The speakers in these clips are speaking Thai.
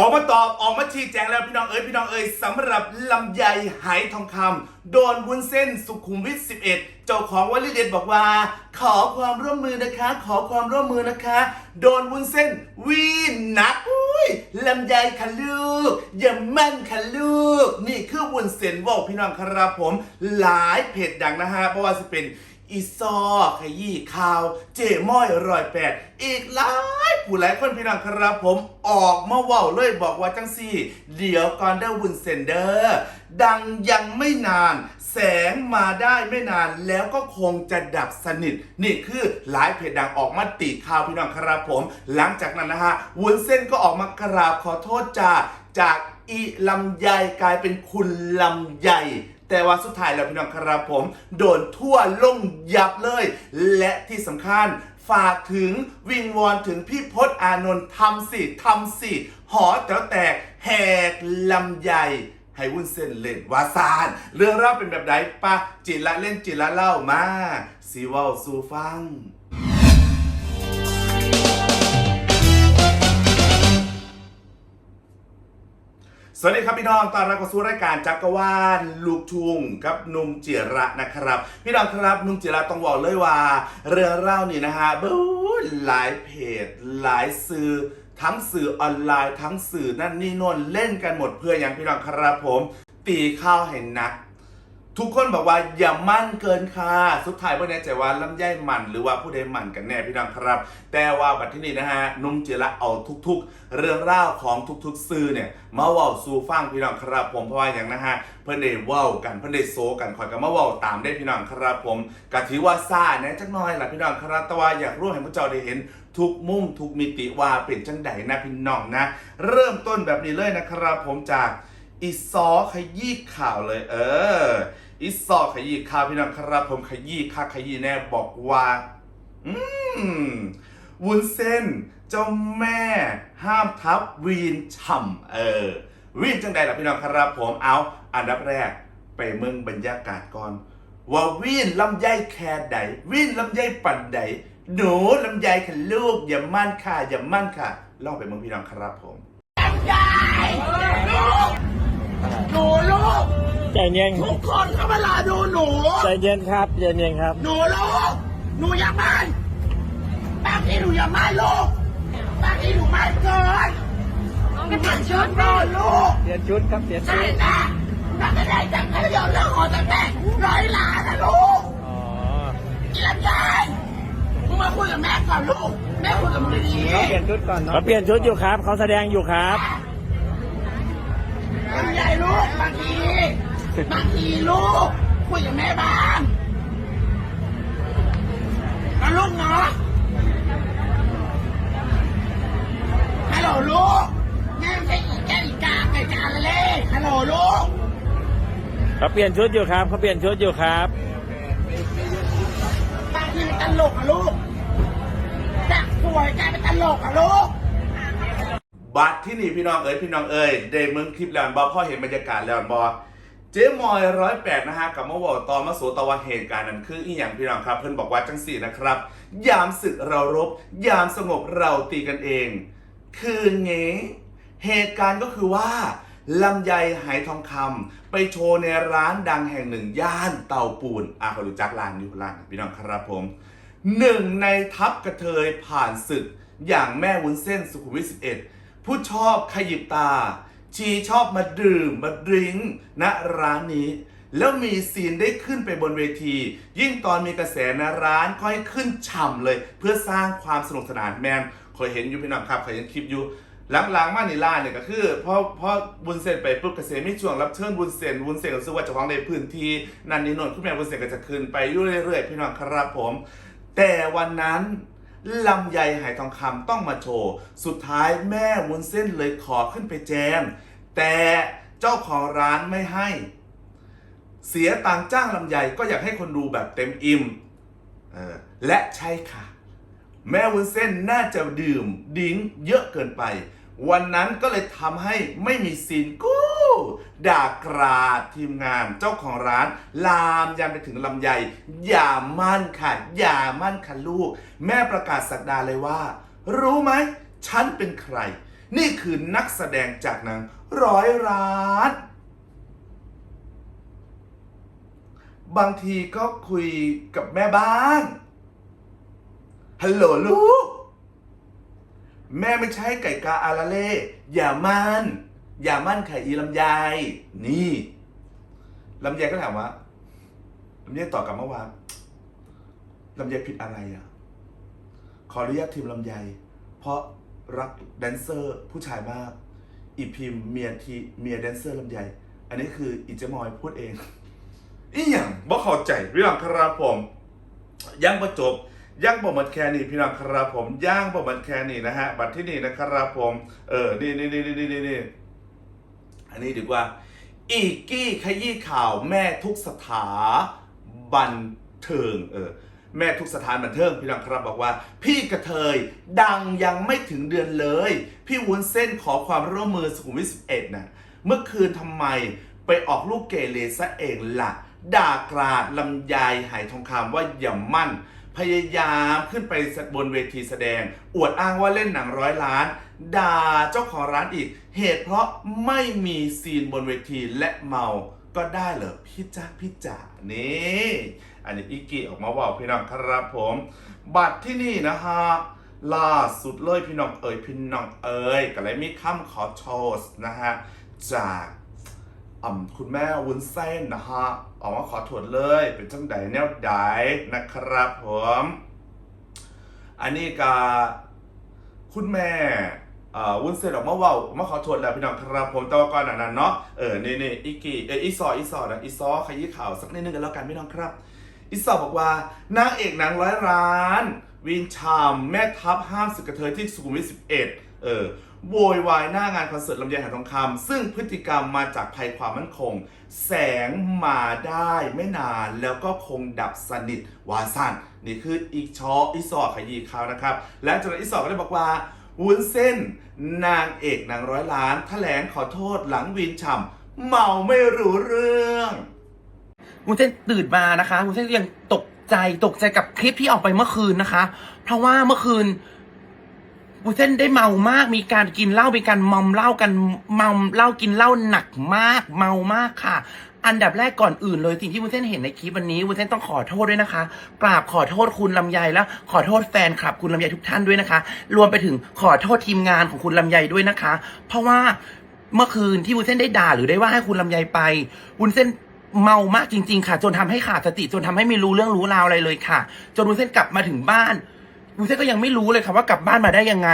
ออกมาตอบออกมาชี้แจงแล้วพี่น้องเอ๋ยพี่น้องเอ๋ยสำหรับลำไยไหทองคำโดนวุ้นเส้นสุขุมวิท 11 เจ้าของวลีเด็ดบอกว่า ขอความร่วมมือนะคะ ขอความร่วมมือนะคะ โดนวุ้นเส้นวีนหนักอุ้ยลำไยค่ะลูกอย่ามั่นค่ะลูก นี่คือวุ้นเส้นบอกพี่น้องครับผม หลายเพจดังนะฮะเพราะว่าจะเป็น อีซอขยี้ข่าว เจม้อยรอยแปดอีกหลายผู้หลายคนพี่น้องครับผมออกมาเว่าเลยบอกว่าจังซี่ เดี๋ยวก่อนเดอร์วุนเซนเดอร์ดังยังไม่นาน แสงมาได้ไม่นานแล้วก็คงจะดับสนิท นี่คือหลายเพจดังออกมาตีข่าวพี่น้องครับผม หลังจากนั้นนะฮะวุ้นเส้นก็ออกมากราบขอโทษจากจากอีลำไยกลายเป็นคุณลำไย แต่ว่าสุดท้ายแล้วพี่น้องครับผม โดนทั่วลงยับเลย และที่สำคัญฝากถึงวิงวอนถึงพี่พศอานนท์ทำสิทำสิหอแต๋วแตกแหกลำใหญ่ให้วุ้นเส้นเล่นวาซาน เรื่องราวเป็นแบบไหนปะจิละเล่นจิละเล่ามาซีเวลสูฟัง สวัสดีครับพี่น้องตอนรับเข้าสู่รายการจักรวาลลูกทุ่งกับนุ่มจิระนะครับ พี่น้องครับนุ่มจิระต้องบอกเลยว่า เรื่องเล่านี่นะฮะบู๊หลายเพจ หลายสื่อทั้งสื่อออนไลน์ทั้งสื่อนั่นนี่นวนเล่นกันหมดเพื่ออย่างพี่น้องครับผม ตีข้าวให้นัก ทุกคนบอกว่าอย่ามั่นเกินค่ะ สุดท้ายไม่แน่ใจว่าลำไยมันหรือว่าผู้ใดมันกันแน่พี่น้องครับ แต่ว่าบัดที่นี่นะฮะนุ่มเจระเอาทุก ๆ เรื่องราวของทุกๆสื่อเนี่ยมาว้าสู่ฟังพี่น้องครับ ผมเพราะว่าอย่างนะฮะเพื่อนได้เว้ากันเพื่อนได้โซกันคอยกันมาว้าตามได้พี่น้องครับผมก็ถือว่าซ่าแหน่จักหน้อยละพี่น้องครับแต่ว่าอยากรู้ให้พวกเจ้าได้เห็นทุกมุมทุกมิติว่าเป็นจังใดนะพี่น้องนะ เริ่มต้นแบบนี้เลยนะครับผมจากอีซอขยี้ข่าวเลยเออ อีซอขยี้ข่าวพี่น้องครับผมขยี้ค่าขยี้แน่บอกว่า อืมวุ้นเส้น เจ้าแม่ห้ามทับวีนฉ่ำเออ วีนจังใดล่ะพี่น้องครับผมเอา อันดับแรกไปเมืองบรรยากาศก่อน ว่าวีนลำไยแค่ใดวีนลำไยปั่นใดหนูลำไยค่ะลูกอย่ามั่นค่ะอย่ามั่นค่ะลองไปเมืองพี่น้องครับผม หนูลูกใจเย็นทุกคนเขามารอดูหนู ใจเย็นครับใจเย็นครับ หนูลูกหนูอย่ามันบางทีหนูอย่ามันลูกบางทีหนูมันเกินต้องเปลี่ยนชุดก่อนลูกเปลี่ยนชุดครับเปลี่ยนชุใช่ดนะนักแสดงจากภาพยนตร์เรื่องของตั้งแต่ร้อยล้านนะลูกอ๋ออีลำไยมึงมาคุยกับแม่ก่อนลูกแม่คุยกับมึงดีเขาเปลี่ยนชุดก่อนเขาเปลี่ยนชุดอยู่ครับเขาแสดงอยู่ครับ ๆลำไยลูกบางทีบางทีลูกคุยกับแม่บ้างนะลูกเนาะฮัลโหลลูกแม่ไม่ใช่อีแก้อีกาไก่กาละเล่ฮัลโหลลูกเขาเปลี่ยนชุดอยู่ครับเขาเปลี่ยนชุดอยู่ครับบางทีมันตลกอะลูกจากสวยกลายเป็นตลกอะลูก บัตรที่นี่พี่น้องเอ๋ยพี่น้องเอ๋ยได้เมืองคลิปแล้วบอพ่อเห็นบรรยากาศแล้วบอเจ๊มอยร้อยแปดนะฮะกับเมื่อวานตอนมาโสตะวันเหตุการณ์นั้นคืออีหยังพี่น้องครับ เพื่อนบอกว่าจังสี่นะครับ ยามศึกเรารบ ยามสงบเราตีกันเอง คือเงี้เหตุการณ์ก็คือว่าลำไยหายทองคำไปโชว์ในร้านดังแห่งหนึ่งย่านเตาปูนอะเขารู้จักร้านอยู่ร้านพี่น้องครับผมหนึ่งในทัพกระเทยผ่านศึกอย่างแม่วุ้นเส้นสุขุมวิท11 ผู้ชอบขยิบตา ชีชอบมาดื่มมาดริงณร้านนี้ แล้วมีซีนได้ขึ้นไปบนเวที ยิ่งตอนมีกระแสนะร้านก็ให้ขึ้นฉ่ำเลย เพื่อสร้างความสนุกสนานแมนเคยเห็นอยู่พี่น้องครับเคยเห็นคลิปอยู่หลังๆมานี่ล่าเนี่ยก็คือพอพอบุญเซนไปปุ๊บเกษตรไม่ช่วงรับเชิญบุญเซนบุญเซนก็รู้สึกว่าจ้าของในพื้นที่นันนี่โนนคุณแม่บุญเซนก็จะขึ้นไปอยู่เรื่อยๆพี่น้องครับผม แต่วันนั้น ลำไยหายทองคำต้องมาโชว์ สุดท้ายแม่วุ้นเส้นเลยขอขึ้นไปแจม แต่เจ้าของร้านไม่ให้ เสียตังจ้างลำไยก็อยากให้คนดูแบบเต็มอิ่มและใช่ค่ะ แม่วุ้นเส้นน่าจะดื่มดิ้งเยอะเกินไป วันนั้นก็เลยทำให้ไม่มีซีนกู้ด่ากราดทีมงานเจ้าของร้าน ลามยามไปถึงลำไยอย่ามั่นค่ะ อย่ามั่นค่ะลูก แม่ประกาศสักดาเลยว่า รู้ไหม ฉันเป็นใคร นี่คือนักแสดงจากหนังร้อยร้านบางทีก็คุยกับแม่บ้านฮัลโหลลูก แม่ไม่ใช่ไก่กาอาราเล่อย่ามั่น อย่ามั่นไข่อีลำไยนี่ลำไยก็ถามว่าลำไยตอบกลับเมื่อวานลำไยผิดอะไรอะ ขออนุญาตทีมลำไย เพราะรักแดนเซอร์ผู้ชายมาก อีพิมเมียทีเมียแดนเซอร์ลำไย อันนี้คืออีเจมอยพูดเอง อีหยังบ่เข้าใจพี่องครับผม ยังประจบ ยังบ่หมดแค่นี้พี่น้องครับผมย่างบ่หมดแค่นี้นะฮะบัตรที่นี่นะครับผม เออนี่นี่นี่นี่นี่นี่อันนี้ดีกว่า อีกกี้ขยี้ข่าวแม่ทุกสถาบันเทิงเออแม่ทุกสถานบันเทิงพี่น้องครับบอกว่า พี่กระเทยดังยังไม่ถึงเดือนเลย พี่วุ้นเส้นขอความร่วมมือสุขุมวิท11นะเมื่อคืนทำไมไปออกลูกเกเรซะเองล่ะ ด่ากราดลำไยหายทองคำว่าอย่ามั่น พยายามขึ้นไปบนเวทีแสดง อวดอ้างว่าเล่นหนังร้อยล้าน ด่าเจ้าของร้านอีก เหตุเพราะไม่มีซีนบนเวทีและเมาก็ได้เหรอพี่จ้าพี่จ๋านี่อันนี้อีกิออกมาว่าพี่น้องครับผม บัตรที่นี่นะฮะล่าสุดเลยพี่น้องเอ๋ยพี่น้องเอ๋ยก็เลยมีคำขอโทษนะฮะจาก อ่ำคุณแม่วุ้นเส้นนะฮะออกมาขอโทษเลยเป็นจังใดแนวใดนะครับผมอันนี้ก็คุณแม่อ่อวุ้นเส้นออกมาว่าออกมาขอโทษแล้วพี่น้องครับผมแต่ว่าก่อนหน้านั้นเนาะเออนี่นี่อีกีเอออีซออีซอนะอีซอขยี้ข่าวสักนิดนึงกันแล้วกันพี่น้องครับ อีซอบอกว่านางเอกหนังร้อยร้าน วินชามแม่ทัพห้ามสึกกระเทยที่สุขุมวิท11เออ โวยวายหน้างานคอนเสิร์ตลำไยหายทองคำซึ่งพฤติกรรมมาจากภัยความมั่นคง แสงมาได้ไม่นานแล้วก็คงดับสนิทวาสันนี่คืออีกชออีซอขยี้ข่านะครับ และจากนั้นอีซอก็ได้บอกว่าวุ้นเส้น นางเอกนางร้อยล้านแถลงขอโทษหลังวินฉ่ำเมาไม่รู้เรื่องวุ้นเส้นตื่นมานะคะวุ้นเส้นยังตกใจตกใจกับคลิปที่ออกไปเมื่อคืนนะคะ เพราะว่าเมื่อคืน วุ้นเส้นได้เมามาก มีการกินเหล้ามีการมอมเหล้ากันเมาเหล้ากินเหล้าหนักมาก เมามากค่ะ อันดับแรกก่อนอื่นเลยสิ่งที่วุ้นเส้นเห็นในคลิปวันนี้วุ้นเส้นต้องขอโทษด้วยนะคะ กราบขอโทษคุณลำไยแล้ว ขอโทษแฟนคลับคุณลำไยทุกท่านด้วยนะคะ รวมไปถึงขอโทษทีมงานของคุณลำไยด้วยนะคะ เพราะว่าเมื่อคืนที่วุ้นเส้นได้ด่าหรือได้ว่าให้คุณลำไยไปวุ้นเส้นเมามากจริง ๆ ค่ะ จนทำให้ขาดสติจนทำให้ไม่รู้เรื่องรู้ราวอะไรเลยค่ะ จนวุ้นเส้นกลับมาถึงบ้าน นเส้นก็ยังไม่รู้เลยค่ะว่ากลับบ้านมาได้ยังไง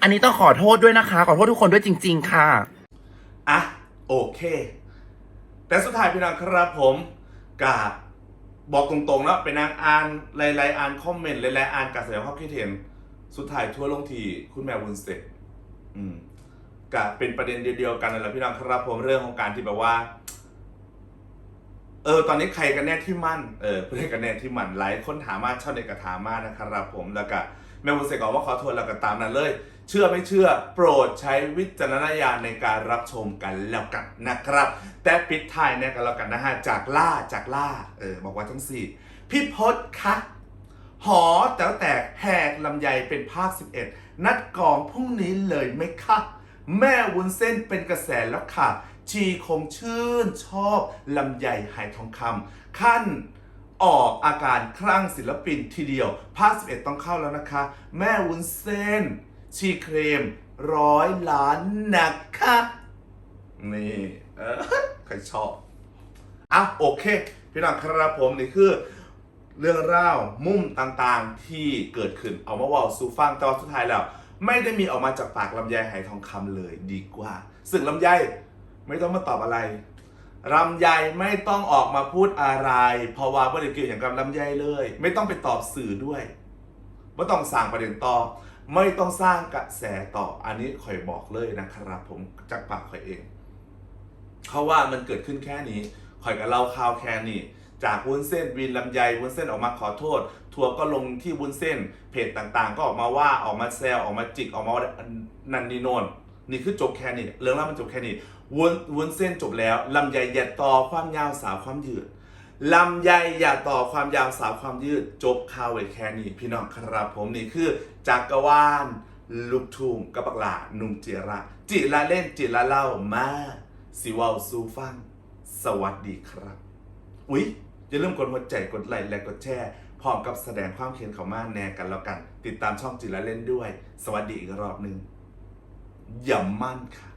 อันนี้ต้องขอโทษด้วยนะคะ ขอโทษทุกคนด้วยจริง ๆ ค่ะ อะ โอเค แต่สุดท้ายพี่น้องครับผมกาบอกตรงๆแล้วไปนางอ่านหลายๆอ่านคอมเมนต์หลายๆอ่านการแสดงความคิดเห็น สุดท้ายทั่วลงทีคุณแม่วุ้นเส้นอืมกะเป็นประเด็นเดียวๆกันนั่นแหละพี่น้องครับผมเรื่องของการที่แบบว่า เออตอนนี้ใครกันแน่ที่มั่นเออเพื่อนกันแน่ที่มั่นหลายคนถามมาชาวเน็ตก็ถามมานะครับผมแล้วก็แม่วุ้นเส้นก็ว่าขอโทษแล้วก็ตามนั้นเลย เชื่อไม่เชื่อ โปรดใช้วิจารณญาณในการรับชมกันแล้วกันนะครับ แต่ปิดท้ายเนี่ยกันแล้วกันนะฮะจากล่าจากล่าเออบอกว่าทั้งสี่พี่พศคะหอแต๋วแตกแหกลำไยเป็นภาค 11 นัดกองพรุ่งนี้เลยไหมคะ แม่วุ้นเส้นเป็นกระแสแล้วค่ะ ชีคงชื่นชอบลำไยหายทองคำขั้นออกอาการคลั่งศิลปินทีเดียวภาค11 ต้องเข้าแล้วนะคะ แม่วุ้นเส้น ชีเครมร้อยล้านนะคะนี่เออใครชอบ อะ โอเค พี่น้องครับผมนี่คือ เรื่องราวมุมต่างๆที่เกิดขึ้นเอามาว่าสู่ฟังแต่ว่าสุดท้ายแล้ว ไม่ได้มีออกมาจากปากลำไยไหทองคำเลยดีกว่าซึ่งลำไยไม่ต้องมาตอบอะไรลำไยไม่ต้องออกมาพูดอะไร เพราะว่าไม่ได้เกี่ยวอย่างกับลำไยเลย ไม่ต้องไปตอบสื่อด้วยไม่ต้องสร้างประเด็นต่อ ไม่ต้องสร้างกระแสต่ออันนี้ข่อยบอกเลยนะครับ ผมจากปากข่อยเองเพราะว่ามันเกิดขึ้นแค่นี้ข่อยกับเล่าข่าวแค่นี้ จากวุ้นเส้นวินลำไยวุ้นเส้นออกมาขอโทษ ทัวร์ก็ลงที่วุ้นเส้น เพจต่างๆ ก็ออกมาว่าออกมาแซวออกมาจิกออกมานันนีโนนนี่คือจบแค่นี้เรื่องราวมันจบแค่นี้วุ้นวุ้นเส้นจบแล้วลำไยอย่าต่อความยาวสาวความยืดลำไยอย่าต่อความยาวสาวความยืดจบข่าวไว้แค่นี้พี่น้องครับผมนี่คือจักรวาลลูกทุ่งกับบักหลาหนุ่มจิระ จิละเล่นจิละเล่ามาสิวาซูฟัง สวัสดีครับ อุ๊ย อย่าลืมกดหัวใจกดไลค์และกดแชร์พร้อมกับแสดงความเขียนเขามาแน่กันแล้วกัน ติดตามช่องจิระเล่นด้วย สวัสดีอีกรอบหนึ่งอย่ามั่นค่ะ